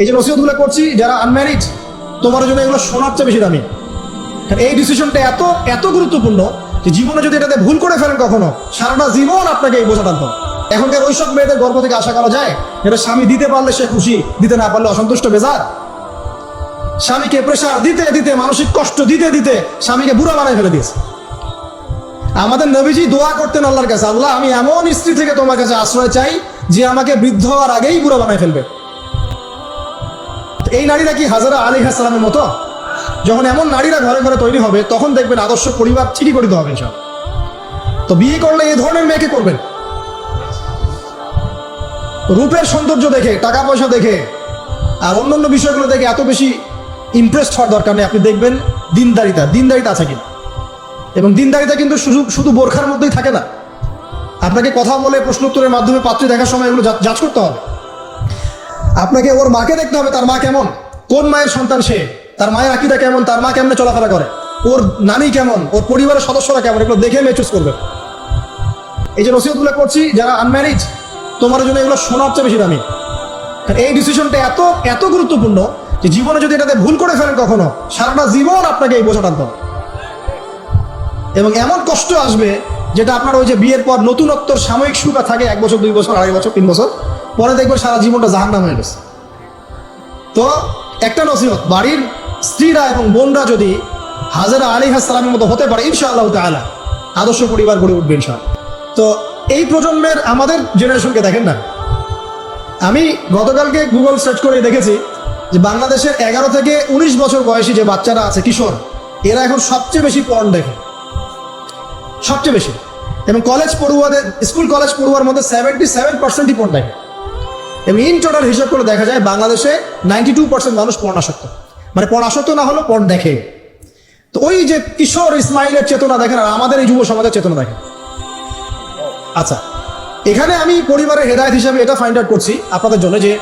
এই যে নসিহতগুলো করছি, যারা আনম্যারিড তোমার জন্য এগুলো শোনার চেয়ে বেশি দামি। এই ডিসিশনটা এত এত গুরুত্বপূর্ণ যে জীবনে যদি এটাতে ভুল করে ফেলেন কখনো, সারাটা জীবন আপনাকে এই বোঝা টানতে। এখনকার ওইসব মেয়েদের গর্ব থেকে আশা করা যায়? যেটা স্বামী দিতে পারলে সে খুশি, দিতে না পারলে অসন্তুষ্ট, বেজার। স্বামীকে প্রেশার দিতে দিতে, মানসিক কষ্ট দিতে দিতে স্বামীকে বুড়া বানায় ফেলে দিয়েছে। আমাদের নবীজি দোয়া করতেন আল্লাহর কাছে, আল্লাহ, আমি এমন স্ত্রী থেকে তোমার কাছে আশ্রয় চাই যে আমাকে বৃদ্ধ হওয়ার আগেই বুড়া বানায় ফেলবে। এই নারীরা কি হাজারা আলী হাসালামের মতো? যখন এমন নারীরা ঘরে ঘরে তৈরি হবে, তখন দেখবেন আদর্শ পরিবার ঠিকই করে হবে সব। তো বিয়ে করলে এই ধরনের মেয়েকে করবেন? রূপের সৌন্দর্য দেখে, টাকা পয়সা দেখে, আর অন্যান্য বিষয়গুলো দেখে এত বেশি ইমপ্রেসড হওয়ার দরকার নেই। আপনি দেখবেন দিনদারিতা দিনদারিতা আছে কিনা এবং দিনদারিতা কিন্তু শুধু শুধু বোরখার মধ্যেই থাকে না। আপনাকে কথা বলে প্রশ্ন উত্তরের মাধ্যমে পাত্রী দেখার সময় এগুলো যাচ করতে হবে। আপনাকে ওর মাকে দেখতে হবে, তার মা কেমন? কোন মায়ের সন্তান সে? তার মায়ের আকিদা কেমন? তার মা কেমনে চলাফেরা করে? ওর নানি কেমন? ওর পরিবারের সদস্যরা কেমন? এগুলো দেখে মেয়ে চুজ করবে। এই যে নসিহতগুলো করছি যারা আনম্যারিড তোমার জন্য এগুলো শোনার চেয়ে বেশি দামি। এই ডিসিশনটা এত এত গুরুত্বপূর্ণ যে জীবনে যদি এটাতে ভুল করে ফেলেন কখনো, সারাটা জীবন আপনাকে এই বোঝা টানতে। এবং এমন কষ্ট আসবে যেটা আপনার ওই যে বিয়ের পর নতুনত্বর সাময়িক সুখা থাকে এক বছর, দুই বছর, আড়াই বছর, তিন বছর। পরে দেখবে সারা জীবনটা জাহান্নাম হয়ে গেছে। তো একটা নসিহত, বাড়ির স্ত্রীরা এবং বোনরা যদি হাজারা আলী হাসালামের মতো হতে পারে, ইনশাআল্লাহ তাআলা আদর্শ পরিবার গড়ে উঠবে ইনশাআল্লাহ। তো এই প্রজন্মের আমাদের জেনারেশনকে দেখেন না? আমি গতকালকে গুগল সার্চ করে দেখেছি যে বাংলাদেশের এগারো থেকে উনিশ বছর বয়সী যে বাচ্চারা আছে, কিশোর, এরা এখন সবচেয়ে বেশি পর্ন দেখে। সবচেয়ে বেশি। এবং কলেজ পড়ুয়াদের, স্কুল কলেজ পড়ুয়ার মধ্যে সেভেন্টি সেভেন পার্সেন্টই পর্ন দেখে। এবং ইন টোটাল হিসাব করে দেখা যায় বাংলাদেশে নাইনটি টু পার্সেন্ট মানুষ পর্ণাসক্ত। মানে পর্ণাসক্ত না হলেও পর্ন দেখে। তো ওই যে কিশোর ইসমাইলের চেতনা দেখেন আর আমাদের এই যুব সমাজের চেতনা দেখেন। আচ্ছা এখানে আমি পরিবারের হেদায়ত হিসাবে এটা ফাইন্ড আউট করছি আপনাদের জন্য যে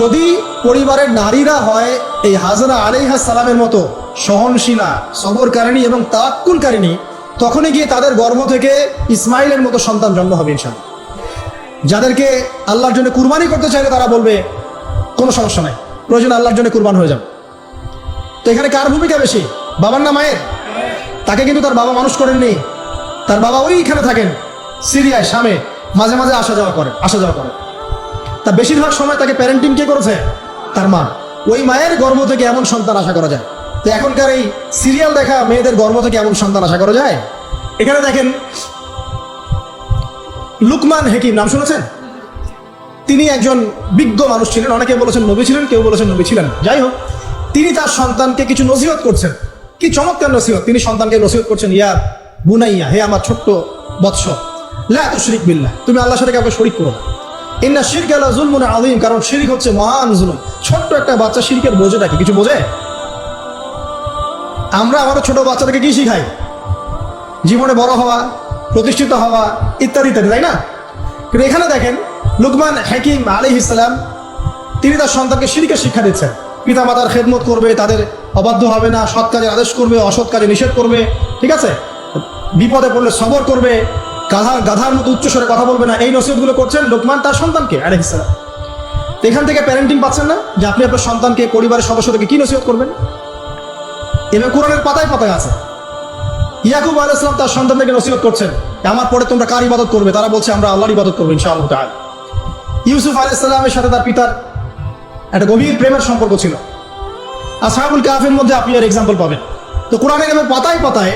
যদি পরিবারের নারীরা হয় এই হাজরা আলাইহা সালামের মতো সহনশীলা, সবরকারিণী এবং তাক্কুলকারিণী তখনই গিয়ে তাদের গর্ভ থেকে ইসমাইলের মতো সন্তান জন্ম হবে ইনশাল্লাহ যাদেরকে আল্লাহর জন্য কুরবানি করতে চাইলে তারা বলবে, কোনো সমস্যা নাই। প্রয়োজন আল্লাহর জন্য কুরবান হয়ে যাবে। তো এখানে কার ভূমিকা বেশি? বাবার না মায়ের? তাকে কিন্তু তার বাবা মানুষ করেননি। তার বাবা ওইখানে থাকেন, সিরিয়ায় সামে মাঝে মাঝে আসা যাওয়া করেন, আসা যাওয়া করেন। তা বেশিরভাগ সময় তাকে প্যারেন্টিং কে করেছে? তার মা। ওই মায়ের গর্ভ থেকে এমন সন্তান আশা করা যায়। তো এখনকার এই সিরিয়াল দেখা মেয়েদের গর্ভ থেকে এমন সন্তান আশা করা যায়? এখানে দেখেন লুকমান হেকিম, নাম শুনেছেন? তিনি একজন বিজ্ঞ মানুষ ছিলেন, অনেকে বলেছেন নবী ছিলেন, কেউ বলেছেন নবী ছিলেন। যাই হোক, তিনি তার সন্তানকে কিছু নসিহত করছেন। কি চমৎকার নসিহত, তিনি সন্তানকে নসিহত করছেন, ইয়া বুনাইয়া, হে আমার ছোট্ট বৎস, লা তুশরিক বিল্লাহ, তুমি আল্লাহর সাথে কাউকে শরিক করো না। ইন্না শিরক আলা জুলমুন আযীম, কারণ শিরিক হচ্ছে মহান জুলুম। ছোট্ট একটা বাচ্চা শিরকের বোঝেটা কি? কিছু বোঝে? আমরা আমাদের ছোট বাচ্চাদেরকে কি শিখাই? জীবনে বড় হওয়া প্রতিষ্ঠিত হওয়া ইত্যাদি ইত্যাদি, তাই না? কিন্তু এখানে দেখেন, লুকমান হাকিম আলী ইসলাম তিনি তার সন্তানকে শিরিকের শিক্ষা দিচ্ছেন। পিতা মাতার খেদমত করবে, তাদের অবাধ্য হবে না, সৎ কাজের আদেশ করবে, অসৎ কাজে নিষেধ করবে, ঠিক আছে? বিপদে পড়লে সবর করবে, গাধা গাধার মতো উচ্চস্বরে কথা বলবে না, এই নসিহতগুলো করছেন লোকমান তার সন্তানকে আলী ইসলাম এখান থেকে প্যারেন্টিং পাচ্ছেন না যে আপনি আপনার সন্তানকে পরিবারের সদস্যদেরকে কি নসিহত করবেন? এবং কোরআনের পাতায় পাতায় আছে। ইয়াকুব আলাইসলাম তার সন্তানদেরকে নসিহত করছেন আমার পরে তোমরা কার ইবাদত করবে? তারা বলছে, আমরা আল্লাহর ইবাদত করব ইনশাআল্লাহ তাআলা। ইউসুফ আলাইসাল্লামের সাথে তার পিতার একটা গভীর প্রেমের সম্পর্ক ছিল। আসহাবুল কাফের মধ্যে আপনি আর এক্সাম্পল পাবেন। তো কোরআনের এবার পাতায় পাতায়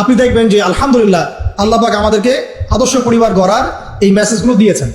আপনি দেখবেন যে আলহামদুলিল্লাহ, আল্লাহ পাক আমাদেরকে আদর্শ পরিবার গড়ার এই মেসেজগুলো দিয়েছেন।